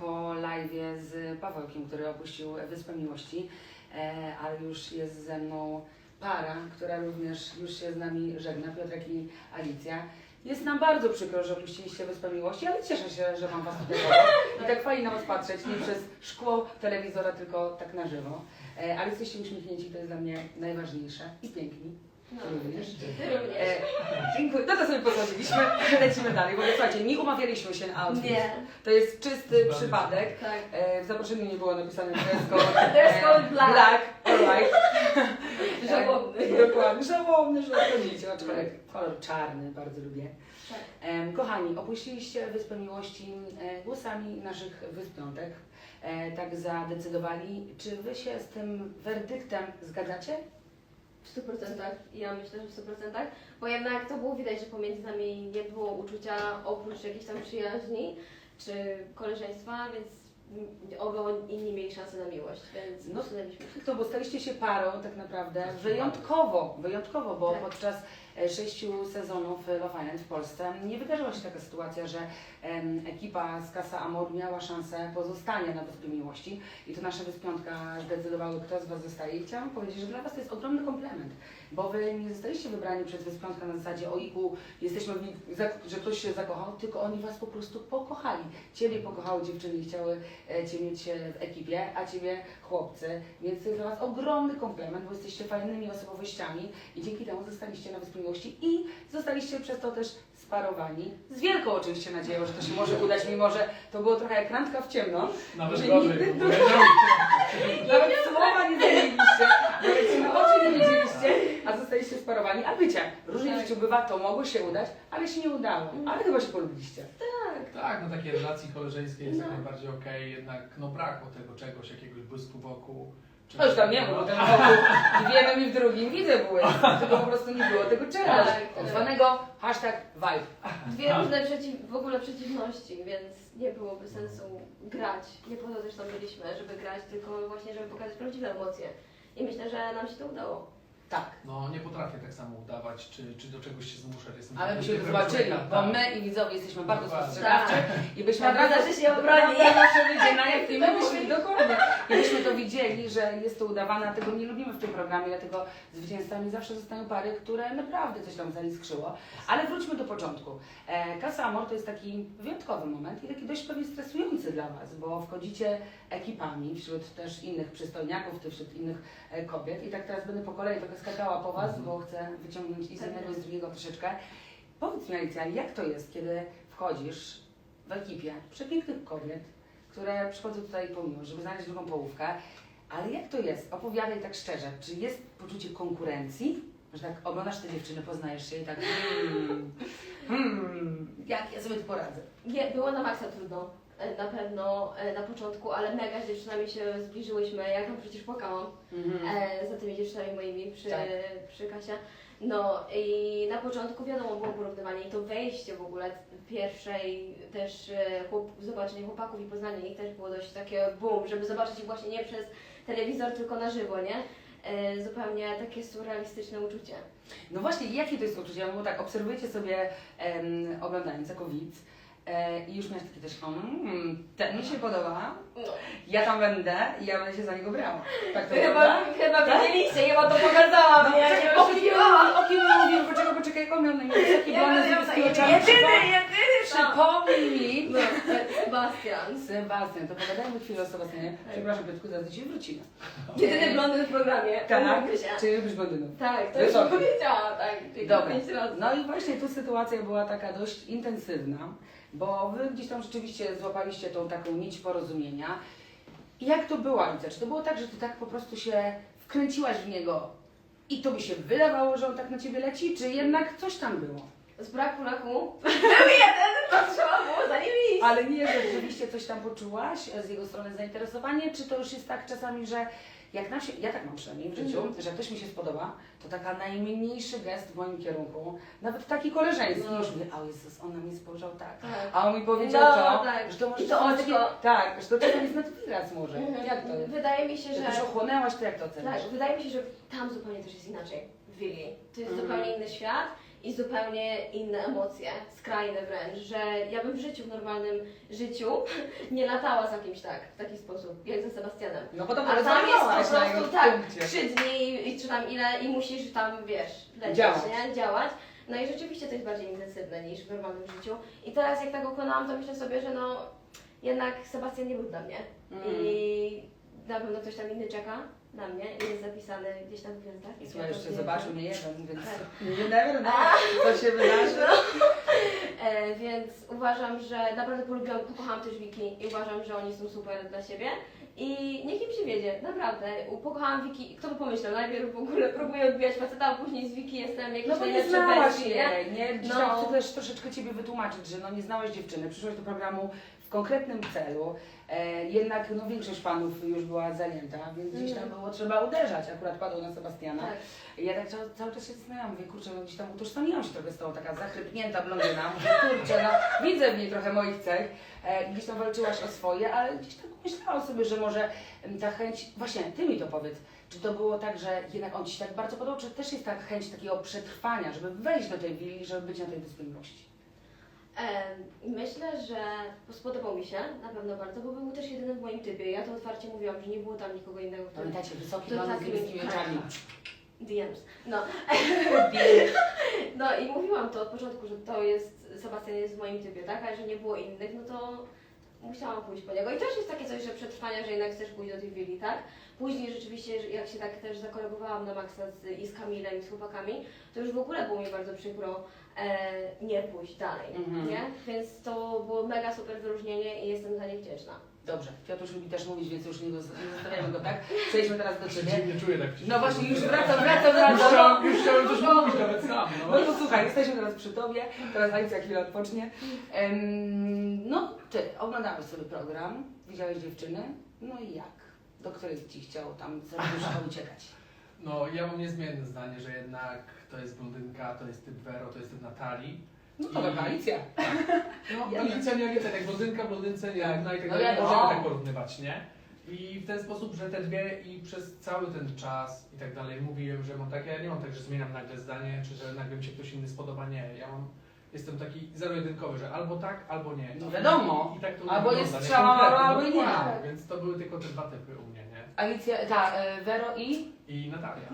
po live z Pawełkiem, który opuścił Wyspę Miłości, e, ale już jest ze mną para, która również już się z nami żegna, Piotrek i Alicja. Jest nam bardzo przykro, że opuściliście Wyspę Miłości, ale cieszę się, że mam Was tutaj. I tak fajnie na Was patrzeć, nie przez szkło telewizora, tylko tak na żywo. Ale jesteście uśmiechnięci, to jest dla mnie najważniejsze. I piękni. No, również. ty również. E, dziękuję. No to sobie pozwoliliśmy. Lecimy dalej, bo słuchajcie, nie umawialiśmy się na outfit. Nie, To jest czysty przypadek. tak. E, w zaproszeniu nie było napisane dress code. Dress code black. Black, alright. Żałobny. E, Dokładnie, żałobny, że odchodzicie. Aczkolwiek kolor czarny bardzo lubię. Tak. Em, kochani, opuściliście Wyspę Miłości e, głosami naszych wyspiątek. E, tak zadecydowali. Czy wy się z tym werdyktem zgadzacie? W 100%. Ja myślę, że w 100%. Bo jednak to było widać, że pomiędzy nami nie było uczucia oprócz jakiejś tam przyjaźni czy koleżeństwa, więc obo inni mieli szansę na miłość, więc No, usunęliśmy. To, bo staliście się parą tak naprawdę wyjątkowo, wyjątkowo, bo Tak. podczas sześciu sezonów Love Island w Polsce. Nie wydarzyła się taka sytuacja, że ekipa z Casa Amor miała szansę pozostania na Wyspie Miłości. I to nasze wyspiątka zdecydowały, kto z Was zostaje. I chciałam powiedzieć, że dla Was to jest ogromny komplement, bo Wy nie zostaliście wybrani przez wyspiątka na zasadzie oiku, jesteśmy w nich, że ktoś się zakochał, tylko oni Was po prostu pokochali. Ciebie pokochały dziewczyny i chciały e, Cię mieć e, w ekipie, a Ciebie chłopcy, więc to jest dla Was ogromny komplement, bo jesteście fajnymi osobowościami i dzięki temu zostaliście na Wyspie Miłości i zostaliście przez to też sparowani. Z wielką oczywiście nadzieją, że to się może udać, mimo że to było trochę jak randka w ciemno. Nawet Że gorzej. nigdy-. Nawet słowa nie zamieniliście, nawet się na oczy nie widzieliście, a zostaliście sparowani. A wiecie, różnie w Tak. życiu bywa, to mogło się udać, ale się nie udało. Ale chyba się polubiliście. Tak. Tak, no takie relacji koleżeńskie jest jak No. najbardziej okej, jednak no brakło tego czegoś, jakiegoś błysku wokół. No już tam nie było, ten wokół i w jednym i w drugim widzę były, tylko po prostu nie było tego czegoś, Tak, tak tak. zwanego hashtag vibe. Dwie różne przeciw, w ogóle przeciwności, więc nie byłoby sensu grać. Nie po to też tam byliśmy, żeby grać, tylko właśnie, żeby pokazać prawdziwe emocje. I myślę, że nam się to udało. Tak, No nie potrafię tak samo udawać, czy, czy do czegoś się zmuszać. Jestem ale byśmy typem zobaczyli, człowieka, bo my i widzowie jesteśmy bardzo Dokładnie. spostrzegawczy i byśmy od razu zawsze się obroni. zawsze wyjdzie na jak i my byśmy, dokładnie, i byśmy to widzieli, że jest to udawane, a tego nie lubimy w tym programie, dlatego zwycięzcami zawsze zostają pary, które naprawdę coś tam zaiskrzyło. Ale wróćmy do początku. E, Casa Amor to jest taki wyjątkowy moment i taki dość pewnie stresujący dla Was, bo wchodzicie ekipami wśród też innych przystojniaków, wśród innych e, kobiet i tak teraz będę po kolei trochę skakała po Was, bo chcę wyciągnąć i z jednego i z drugiego troszeczkę. Powiedz mi Alicja, jak to jest, kiedy wchodzisz w ekipie przepięknych kobiet, które przychodzą tutaj po miłość, żeby znaleźć drugą połówkę, ale jak to jest? Opowiadaj tak szczerze, czy jest poczucie konkurencji? Że tak oglądasz te dziewczyny, poznajesz się i tak hmm, hmm, jak ja sobie tu poradzę? Nie, było na maksa trudno. E, Na pewno e, na początku, ale mega z dziewczynami się zbliżyłyśmy. Ja tam przecież płakałam Mhm. e, za tymi dziewczynami moimi przy, Tak. przy Kasia. No i na początku wiadomo było porównywanie i to wejście w ogóle pierwszej też chłop, zobaczenie chłopaków i poznanie ich też było dość takie boom, żeby zobaczyć ich właśnie nie przez telewizor, tylko na żywo, nie? Zupełnie takie surrealistyczne uczucie. No właśnie, jakie to jest uczucie? Bo tak, obserwujecie sobie em, oglądając jako widz e, i już miałeś takie też, mm, ten mi się podoba, No. ja tam będę i ja będę się za niego brała. Tak to Wy prawda? chyba, chyba Tak? widzieliście, ja wam to pokazałam, No, ja nie o kim oszukiwałam. o kim mówię? Poczekaj, poczekaj, jak on miał na imię? Taki Ja blond z będę niebieskiego jedyny, jedyny, Przypomnij mi. No, Sebastian. Sebastian, to pogadajmy chwilę o Sebastianie. Przepraszam Piotku, zaraz do Ciebie wrócimy. Jedyny blondyn w programie. Tak, Umówmy się. czy lubisz blondynów? Tak, to już Wysoki. powiedziałam, tak. czyli Dobra. Pięć razy. No i właśnie tu sytuacja była taka dość intensywna, bo Wy gdzieś tam rzeczywiście złapaliście tą taką nić porozumienia. I jak to było, Alicja? Czy to było tak, że Ty tak po prostu się wkręciłaś w niego i to by się wydawało, że on tak na Ciebie leci, czy jednak coś tam było? Z braku laku był jeden, to trzeba było za nim iść. Ale nie, że rzeczywiście coś tam poczułaś z jego strony zainteresowanie, czy to już jest tak czasami, że jak nam się, ja tak mam przynajmniej w życiu, Mhm. że jak ktoś mi się spodoba, to taka najmniejszy gest w moim kierunku, nawet taki koleżeński, No. już mówię, o Jezus, on na mnie spojrzał tak. Tak. A on mi powiedział No, to, tak. że to może I to być taki- oczko. Tak, że to czasem jest nadwiraz może. Mhm. Jak to jest? Wydaje mi się, Że że... już ochłonęłaś, to jak to oceniasz? Tak, wydaje mi się, że tam zupełnie też jest inaczej, w Willi. To jest Mhm. zupełnie inny świat i zupełnie inne emocje, skrajne wręcz, że ja bym w życiu, w normalnym życiu nie latała za kimś tak, w taki sposób, jak ze Sebastianem. No bo to A tam jest po porozmawiałaś na jego prostu tak, punkcie. trzy dni i czy tam ile i musisz tam, wiesz, lecieć, Działać. nie? Działać. No i rzeczywiście to jest bardziej intensywne niż w normalnym życiu. I teraz jak tak okonałam, to myślę sobie, że no jednak Sebastian nie był dla mnie. Mm. I na pewno ktoś tam inny czeka na mnie i jest zapisany gdzieś tam w gwiazdach. I słuchaj, Ja to jeszcze wiem. zobaczył mnie jeden, więc Tak. you never know, co się wydarzy. E, więc uważam, że naprawdę polubiłam, pokochałam też Wiki i uważam, że oni są super dla siebie. I niech im się wiedzie, naprawdę. Pokochałam Wiki, kto by pomyślał, najpierw w ogóle próbuję odbijać faceta, a później z Wiki jestem jakiś No bo nie najlepszy znałaś bestii, nie? jej, nie? No. tam chcę też troszeczkę Ciebie wytłumaczyć, że no nie znałaś dziewczyny, przyszłaś do programu w konkretnym celu, jednak no większość fanów już była zajęta, więc gdzieś tam Mhm. było trzeba uderzać, akurat padło na Sebastiana. Tak. Ja tak cały, cały czas się zastanawiałam, mówię, kurczę, no gdzieś tam utożsamiłam się trochę z tą, taka zachrypnięta blondyna, mówię, kurczę, no widzę w niej trochę moich cech, e, gdzieś tam walczyłaś o swoje, ale gdzieś tak myślałam sobie, że może em, ta chęć, właśnie Ty mi to powiedz, czy to było tak, że jednak on Ci się tak bardzo podobał, czy też jest ta chęć takiego przetrwania, żeby wejść do tej willi, żeby być na tej wyspie? Myślę, że spodobał mi się na pewno bardzo, bo był też jedynym w moim typie. Ja to otwarcie mówiłam, że nie było tam nikogo innego Pamiętacie, wysoki To blond z tak niebieskimi oczami. DMs. No. No i mówiłam to od początku, że to jest, Sebastian jest w moim typie, tak? A że nie było innych, no to musiałam pójść po niego. I też jest takie coś, że przetrwania, że jednak chcesz pójść do tej willi, tak? Później rzeczywiście, jak się tak też zakolegowałam na maksa z, i z Kamilem, i z chłopakami, to już w ogóle było mi bardzo przykro e, nie pójść dalej, Mhm. nie? Więc to było mega super wyróżnienie i jestem za nie wdzięczna. Dobrze, Piotruś lubi też mówić, więc już nie, go, nie zostawiamy go, tak? Przejdźmy teraz do Ciebie. dziwnie czuję tak No właśnie, już wracam, wracam, Już wracam. chciałem, już chciałem coś mówić nawet sam, no. No to słuchaj, jesteśmy teraz przy Tobie, teraz Alicja chwilę odpocznie. Em, no, Ty oglądałeś sobie program, widziałeś dziewczyny, no i jak? Do której Ci chciał tam serduszko uciekać? No, ja mam niezmienne zdanie, że jednak to jest blondynka, to jest typ Vero, to jest typ Natalii. No to taka Alicja. No, Ja- Alicja nie Alicja, jak blondynka, blondynce nie równa i tak No dalej, wiadomo. możemy tak porównywać, nie? I w ten sposób, że te dwie i przez cały ten czas i tak dalej mówiłem, że mam takie, ja nie mam tak, że zmieniam nagle zdanie, czy że nagle mi się ktoś inny spodoba, nie. Ja mam, jestem taki zero-jedynkowy, że albo tak, albo nie. No wiadomo. I, i tak to Albo wygląda, jest nie? strzała, Konkretnie, albo nie. dokładnie. Więc to były tylko te dwa typy u mnie, nie? Alicja, ta, e, Vero i I Natalia.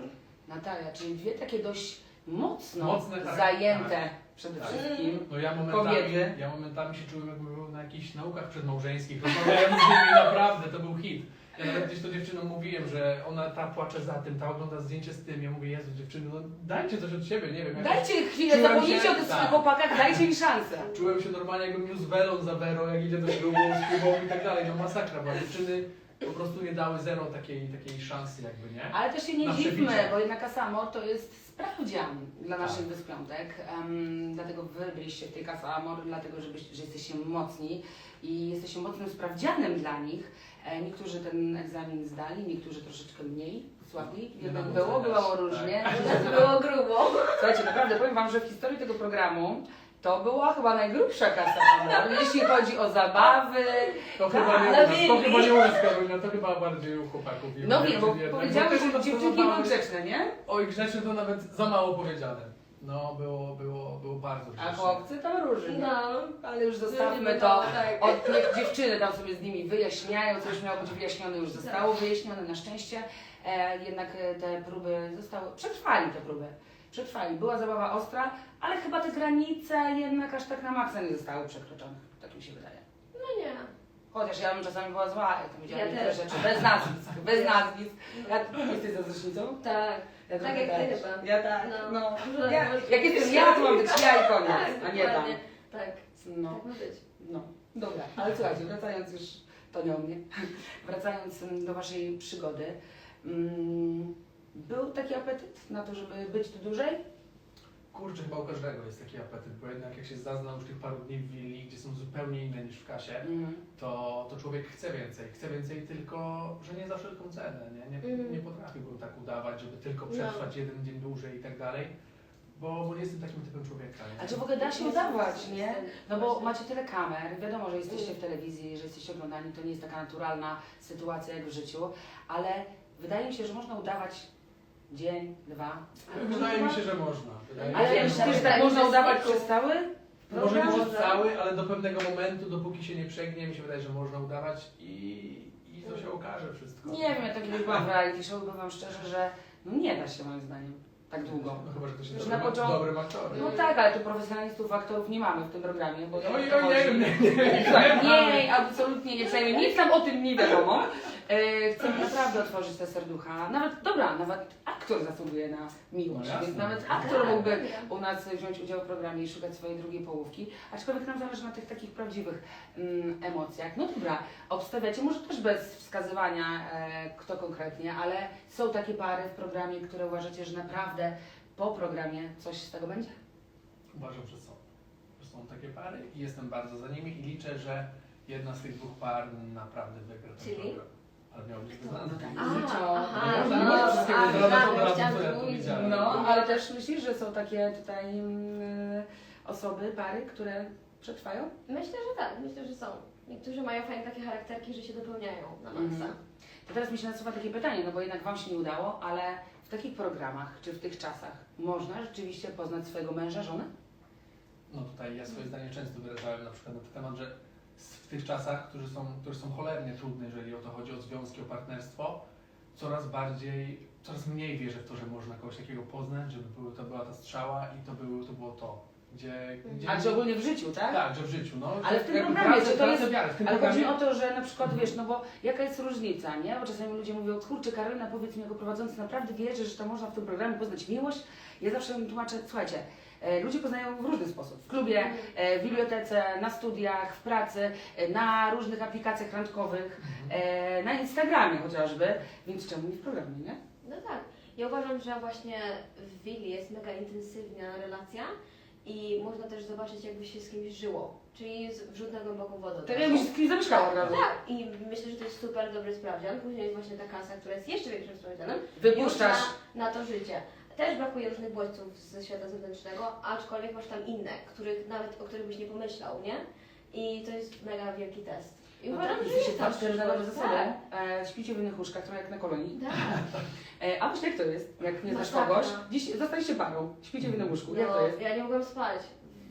Natalia, czyli dwie takie dość mocno Mocne, tak, zajęte przede Tak. wszystkim. No ja momentami, Kobiety. ja momentami się czułem jakby był na jakichś naukach przedmałżeńskich, rozmawiając z nimi naprawdę, to był hit. Ja nawet gdzieś to dziewczynom mówiłem, że ona ta płacze za tym, ta ogląda zdjęcie z tym, ja mówię, Jezu dziewczyny, no dajcie coś od siebie, nie wiem. jakoś- Dajcie chwilę, Czułem zapomnijcie się- o tych tak. swoich chłopakach, dajcie mi szansę. Czułem się normalnie jakbym niósł welon za Vero, jak idzie do ślubu z ślubą i tak dalej, no masakra, bo dziewczyny po prostu nie dały zero takiej, takiej szansy jakby, nie? Ale też się nie Na dziwmy, przebicie. bo jednak Asamo to jest sprawdzian dla Tak. naszych wyspiątek. Um, dlatego wy byliście w tej Casa Amor, dlatego że, że jesteście mocni i jesteście mocnym sprawdzianem dla nich. E, niektórzy ten egzamin zdali, niektórzy troszeczkę mniej, słabiej. Nie Jednak mam było, oceniać. bywało różnie. Było grubo. Słuchajcie, naprawdę powiem Wam, że w historii tego programu to była chyba najgrubsza Casa Amor, jeśli chodzi o zabawy. To Tak, chyba nie u nas, to chyba nie u nas Karolina, to chyba bardziej u chłopaków. i u No wiem, dziewczyn bo jednak. powiedziałeś, też że to dziewczynki były grzeczne, nie? Oj, grzeczne to nawet za mało powiedziane. No, było, było, było bardzo A chłopcy to różnie. No. Ale już zostawmy to. Tak. Od niech dziewczyny tam sobie z nimi wyjaśniają, co już miało być wyjaśnione, już zostało wyjaśnione na szczęście. E, jednak e, te próby zostały, przetrwali te próby. Przetrwali. Była zabawa ostra, ale chyba te granice jednak aż tak na maksa nie zostały przekroczone. Tak mi się wydaje. No nie. Chociaż ja bym czasami była zła, jak tam widziałam Ja niektóre rzeczy. Bez nazwisk, bez nazwisk. Ja, jesteś zazdrośnicą? Tak. Ja Tak jak ty też. chyba. Ja tak, No. no. No, Ja, jak jestem ja, to mam być ja i koniec, Tak, a nie tam. Tak, No. tak ma być. No, dobra, ale słuchajcie, wracając już, to nie o mnie, wracając do Waszej przygody, mm, był taki apetyt na to, żeby być tu dłużej? Kurczę, chyba u każdego jest taki apetyt, bo jednak jak się zazna już tych paru dni w willi, gdzie są zupełnie inne niż w kasie, Mm. to, to człowiek chce więcej. Chce więcej tylko, że nie za wszelką cenę, nie? Nie, Mhm. nie potrafiłbym tak udawać, żeby tylko No. przetrwać jeden dzień dłużej i tak dalej, bo, bo nie jestem takim typem człowieka. Nie? A czy w ogóle da się udawać, nie? No bo macie tyle kamer, wiadomo, że jesteście w telewizji, że jesteście oglądani, to nie jest taka naturalna sytuacja jak w życiu, ale wydaje mi się, że można udawać Dzień, dwa. Wydaje mi się, że można. Wydaje mi Ale się, że tak można udawać przez cały? Może nie przez cały, ale do pewnego momentu, dopóki się nie przegnie, mi się wydaje, że można udawać i, i to się okaże wszystko. Nie wiem, ja tak kiedyś byłam w reality show i powiem szczerze, że no nie da się moim zdaniem tak długo. No chyba, że ktoś jest dobrym, na początku- dobrym aktorem. No tak, ale tu profesjonalistów, aktorów nie mamy w tym programie, bo Oj, oj, nie nie, nie, nie, absolutnie nie, przynajmniej nic nam o tym nie wiadomo. E, chcemy naprawdę otworzyć te serducha. Nawet, dobra, nawet aktor zasługuje na miłość, No jasne. więc nawet Tak, aktor mógłby u nas wziąć udział w programie i szukać swojej drugiej połówki. Aczkolwiek nam zależy na tych takich prawdziwych mm, emocjach. No dobra, obstawiacie, może też bez wskazywania e, kto konkretnie, ale są takie pary w programie, które uważacie, że naprawdę po programie coś z tego będzie? Uważam, że są. Że są takie pary i jestem bardzo za nimi i liczę, że jedna z tych dwóch par naprawdę wygra ten Czyli? program. Ale miał być. No tak. A, aha, No, no, wszystkiego a, tak, od razu, chciałam. No, ale też myślisz, że są takie tutaj mm, osoby, pary, które przetrwają? Myślę, że tak, myślę, że są. Niektórzy mają fajne takie charakterki, że się dopełniają na maksa. Mhm. To teraz mi się nasuwa takie pytanie, no bo jednak Wam się nie udało, ale w takich programach, czy w tych czasach, można rzeczywiście poznać swojego męża, żonę? No tutaj ja swoje zdanie często wyrażałem na przykład na ten temat, że w tych czasach, które są, które są cholernie trudne, jeżeli o to chodzi o związki, o partnerstwo, coraz bardziej, coraz mniej wierzę w to, że można kogoś takiego poznać, żeby to była ta strzała i to, było, to było to. Gdzie, gdzie, A czy ogólnie w życiu, tak? Tak, że w życiu, no. Ale w tym programie, pracę- czy to jest- wiary. Ale chodzi programie, o to, że na przykład wiesz, no bo jaka jest różnica, nie? Bo czasami ludzie mówią, kurczę Karolina, powiedz mi jako prowadzący, naprawdę wierzysz, że to można w tym programie poznać miłość? Ja zawsze im tłumaczę, słuchajcie, ludzie poznają w różny sposób. W klubie, e, w bibliotece, na studiach, w pracy, e, na różnych aplikacjach randkowych, e, na Instagramie chociażby, więc czemu nie w programie, nie? No tak. Ja uważam, że właśnie w willi jest mega intensywna relacja i można też zobaczyć, jakby się z kimś żyło. Czyli wrzut na głęboką wodę. od Tak jakbyś z kimś zamieszkała od razu. Tak, i myślę, że to jest super dobry sprawdzian. Później jest właśnie ta kasa, która jest jeszcze większym sprawdzianem. Wypuszczasz. Na, na to życie. Też brakuje różnych bodźców ze świata zewnętrznego, aczkolwiek masz tam inne, których nawet o których byś nie pomyślał, nie? I to jest mega wielki test. I No uważam, tak, że jesteście jest tam dobre ze sobą, e, śpicie w innych łóżkach, trochę jak na kolonii. tak. E, a wiesz jak to jest, jak nie znasz kogoś, dziś zostaliście parą, śpicie w innym łóżku, jak to No, jest? ja nie mogłam spać.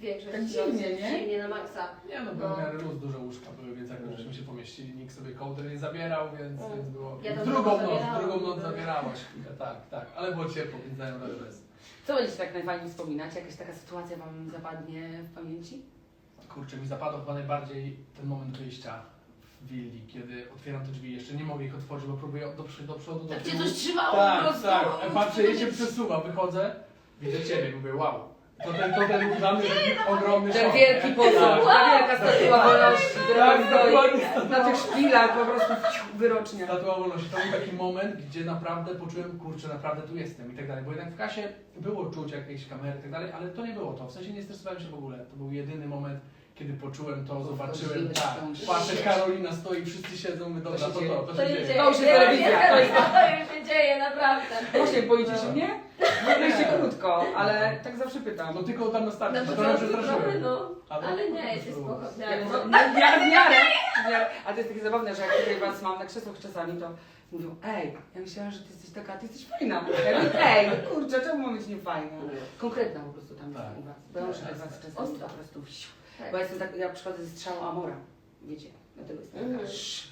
Większość Tak nocy, dziwnie, nie? Dziwnie na maksa. Nie no, był w miarę luz, duże łóżka były, więc jakoś żeśmy się pomieścili, nikt sobie kołdry nie zabierał, więc, Mm. więc było... Ja drugą noc, zabierałam. drugą noc zabierałaś chwilę, tak, tak, ale było ciepło, więc dają radę bez. Co będziecie tak najfajniej wspominać? Jakaś taka sytuacja Wam zapadnie w pamięci? Kurczę, mi zapadł chyba najbardziej ten moment wyjścia w willi, kiedy otwieram te drzwi, jeszcze nie mogę ich otworzyć, bo próbuję do, przy- do przodu, do Tak cię tyłu. coś trzymało po Tak, prostu. tak, patrzę, jej się przesuwa, wychodzę, widzę Ciebie, mówię wow. To ten, to ten dla mnie taki ogromny Ten szok, wielki posąg, Tak. ta wielka statua wolności, która Tak, stoi dokładnie. na tych szpilach po prostu ciu, wyrocznia. Statua wolności. To był taki moment, gdzie naprawdę poczułem, kurczę, naprawdę tu jestem i tak dalej. Bo jednak w kasie było czuć jakieś kamery i tak dalej, ale to nie było to. W sensie nie stresowałem się w ogóle. To był jedyny moment, kiedy poczułem to, zobaczyłem, tak. Patrzę, Karolina stoi, wszyscy siedzą, my dobra, się to dzieje. to, to To się się dzieje. dzieje. To już jest telewizja, to jest- To już się dzieje, naprawdę. Właśnie, boicie się No. mnie? Byliście krótko, ale tak zawsze pytam. No tylko tam na starcie, Na to trochę trochę, przestraszyłem. no. Ale nie, jesteś Jak, miarę. no, w miarę, w miarę, w miarę. A to jest takie zabawne, że jak tutaj was mam na krzesłach czasami, to mówią, ej, ja myślałam, że ty jesteś taka, ty jesteś fajna. Ja mówię, ej, no kurczę, czemu mam być niefajna? Konkretna po prostu tam Tak. jest u was. Bo ja muszę tak was czasami po prostu. Tak. bo ja jestem tak, ja przychodzę ze strzału Amora, wiecie, dlatego jestem taka, Mhm. sz.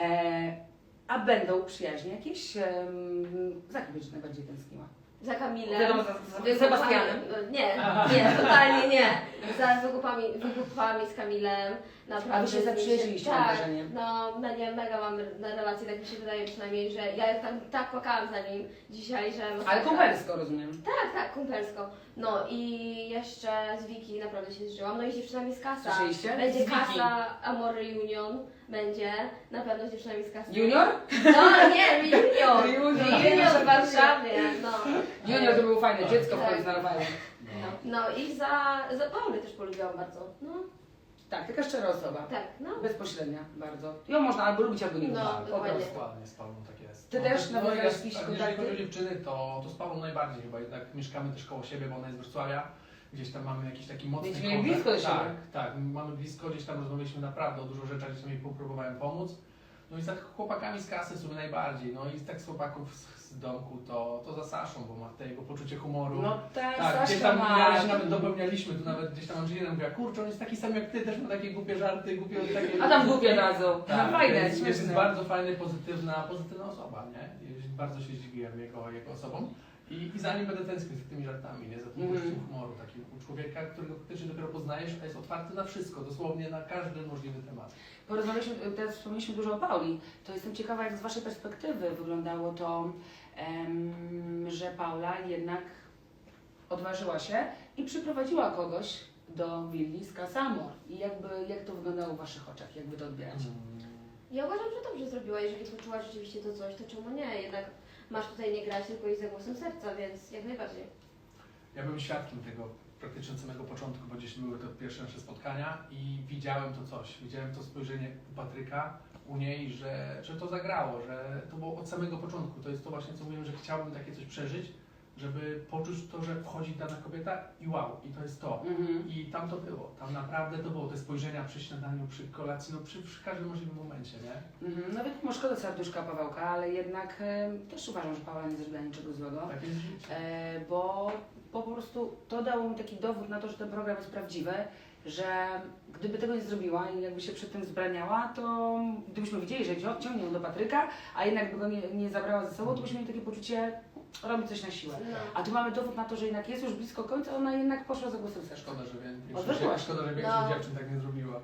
e, A będą przyjaźnie jakieś? Um, za kim będziesz najbardziej tęskniła? Za Kamilem. Wiadomo, za, za Sebastianem. no, Nie, nie, totalnie nie. Za wygłupami, wygłupami z Kamilem. Naprawdę A wy się z nim zaprzyjaźniliście, mam Tak, wrażenie. no mega, mega mamy na relacje, tak mi się wydaje przynajmniej, że ja tam tak płakałam za nim dzisiaj, że... Ale kumpelsko rozumiem. Tak, tak, kumpelsko. No i jeszcze z Wiki naprawdę się zżyłam. No i z dziewczynami z Kasa. Słyszeliście? Będzie Z Wiki. Kasa Amor Reunion. Będzie. Na pewno z dziewczynami z Kasa. Junior? No nie, Reunion. Junior. Reunion w Warszawie. No. Junior to było fajne, Tak. dziecko w Tak. końcu narwałem. No. No i za, za Paulę też polubiłam bardzo. No Tak, taka szczera osoba. tak, no. Bezpośrednia bardzo. Ją można albo lubić, albo nie lubić. No, Tak, dokładnie. Dokładnie, z Pawłem tak jest. Ty No, też no, nawiązałaś jest- jakieś tak, kontakty? Jeżeli chodzi o dziewczyny, to, to z Pawłem najbardziej chyba, jednak mieszkamy też koło siebie, bo ona jest z Wrocławia. Gdzieś tam mamy jakiś taki mocny Więc mieli kontakt. blisko do siebie. Tak, tak, mamy blisko, gdzieś tam rozmawialiśmy naprawdę o dużo rzeczach, gdzieś tam jej próbowałem pomóc. No i za chłopakami z kasy w sumie najbardziej. No i tak z chłopaków z, z domku to, to za Saszą, bo ma te jego poczucie humoru. No tak, tak, gdzieś Saszka tam ma. ja się nawet dopełnialiśmy, tu nawet gdzieś tam Angelina mówiła, kurczę, on jest taki sam jak ty, też ma takie głupie żarty, głupie takie... A tam głupie razu. Tak, no fajne, jest, jest śmieszne. bardzo fajny, pozytywna, pozytywna osoba, nie? Bardzo się zdziwiłem jego, jego osobą. I, I za nim będę tęsknił, za tymi żartami, nie? Za tym Mhm. poczuciem humoru takim u człowieka, którego faktycznie dopiero poznajesz, a jest otwarty na wszystko, dosłownie na każdy możliwy temat. Porozmawialiśmy, teraz wspomnieliśmy dużo o Pauli. To jestem ciekawa, jak z Waszej perspektywy wyglądało to, em, że Paula jednak odważyła się i przyprowadziła kogoś do willi z Casamor. I jakby, jak to wyglądało w Waszych oczach, jak Wy to odbieracie? Ja uważam, że dobrze zrobiła, jeżeli poczuła rzeczywiście to coś, to czemu nie? Jednak masz tutaj nie grać, tylko iść za głosem serca, więc jak najbardziej. Ja byłem świadkiem tego praktycznie od samego początku, bo gdzieś były to pierwsze nasze spotkania i widziałem to coś. Widziałem to spojrzenie u Patryka, u niej, że, że to zagrało, że to było od samego początku. To jest to właśnie, co mówiłem, że chciałbym takie coś przeżyć, żeby poczuć to, że wchodzi dana kobieta i wow, i to jest to. Mhm. I tam to było, tam naprawdę to było, te spojrzenia przy śniadaniu, przy kolacji, no przy, przy każdym możliwym momencie, nie? Mhm. Nawet mimo szkoda serduszka Pawełka, ale jednak e, też uważam, że Paula nie zrobiła niczego złego. Tak jest życie. E, bo, bo po prostu to dało mi taki dowód na to, że ten program jest prawdziwy, że gdyby tego nie zrobiła i jakby się przed tym zbraniała, to gdybyśmy widzieli, że cio- ciągnie ją do Patryka, a jednak by go nie, nie zabrała ze sobą, to byśmy mieli takie poczucie, robi coś na siłę. No. A tu mamy dowód na to, że jednak jest już blisko końca, ona jednak poszła za głosem. Szkoda, że wie- Odwróciła większość, się. szkoda, że większość No. dziewczyn tak nie zrobiła.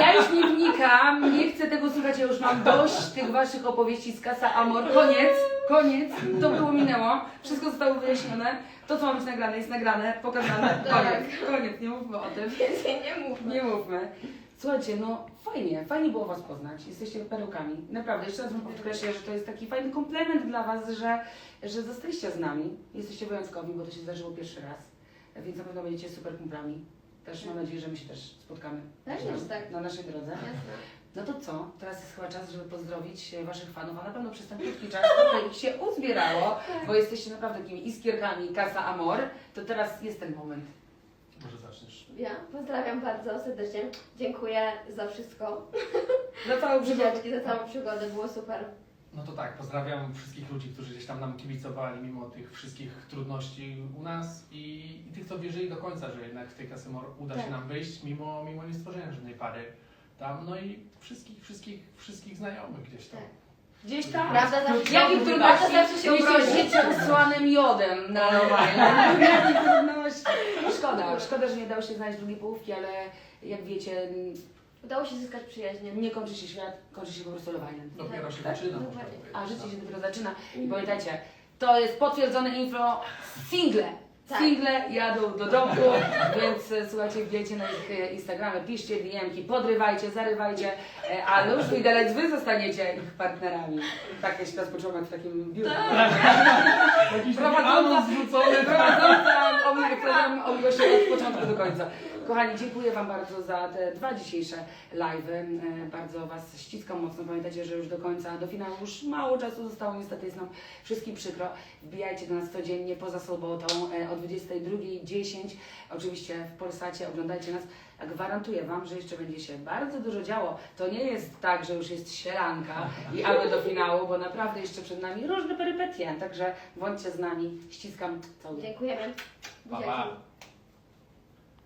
Ja już nie wnikam, nie chcę tego słuchać, ja już mam dość tych waszych opowieści z Casa Amor. Koniec, koniec, to było minęło, wszystko zostało wyjaśnione. To, co ma być nagrane, jest nagrane, pokazane, Tak. koniec, koniec, nie mówmy o tym. Więcej nie mówmy. Nie mówmy. Słuchajcie, no fajnie, fajnie było Was poznać. Jesteście perełkami. Naprawdę, jeszcze raz podkreślę, że to jest taki fajny komplement dla Was, że, że zostaliście z nami. Jesteście wyjątkowi, bo to się zdarzyło pierwszy raz. Więc na pewno będziecie super kumplami. Też mam nadzieję, że my się też spotkamy Tak tak. na naszej drodze. Jasne. No to co? Teraz jest chyba czas, żeby pozdrowić e, Waszych fanów, a na pewno przez ten krótki czas tutaj ich się uzbierało, bo jesteście naprawdę takimi iskierkami Casa Amor, to teraz jest ten moment. Może zaczniesz. Ja pozdrawiam bardzo serdecznie. Dziękuję za wszystko. Za całą przygodę. Za całą przygodę, było super. No to tak, pozdrawiam wszystkich ludzi, którzy gdzieś tam nam kibicowali mimo tych wszystkich trudności u nas i, i tych, co wierzyli do końca, że jednak w tej Kasymor uda Tak. się nam wyjść, mimo, mimo nie stworzenia żadnej pary tam, no i wszystkich, wszystkich, wszystkich znajomych gdzieś tam. Tak. Gdzieś tam. Prawda zawsze się trudności? Prawda zawsze się obrodzi. życie usłanym jodem na normalnie. Jakich trudności? No szkoda, szkoda, że nie dało się znaleźć drugiej połówki, ale jak wiecie, Udało się zyskać przyjaźnie. nie kończy się świat, kończy się po prostu lowaniem. Dopiero się Tak? zaczyna, można Dokładnie. powiedzieć. A życie się tak. dopiero zaczyna. I pamiętajcie, to jest potwierdzone info, single. Tak. Single jadą do domku, więc e, słuchajcie, wbijajcie na ich e, Instagramy, piszcie DM-ki, podrywajcie, zarywajcie, e, a Luż Widelec, wy zostaniecie ich partnerami. Tak, ja się teraz poczułam jak w takim biurze. Omówię się od początku do końca. Kochani, dziękuję Wam bardzo za te dwa dzisiejsze live'y. E, Bardzo Was ściskam mocno. Pamiętajcie, że już do końca, do finału już mało czasu zostało. Niestety jest nam wszystkim przykro. Wbijajcie do nas codziennie poza sobotą e, o 22.10. Oczywiście w Polsacie oglądajcie nas. Gwarantuję Wam, że jeszcze będzie się bardzo dużo działo. To nie jest tak, że już jest sielanka i aby do finału, bo naprawdę jeszcze przed nami różne perypetie. Także bądźcie z nami. Ściskam całuję. Dziękujemy. Pa, pa.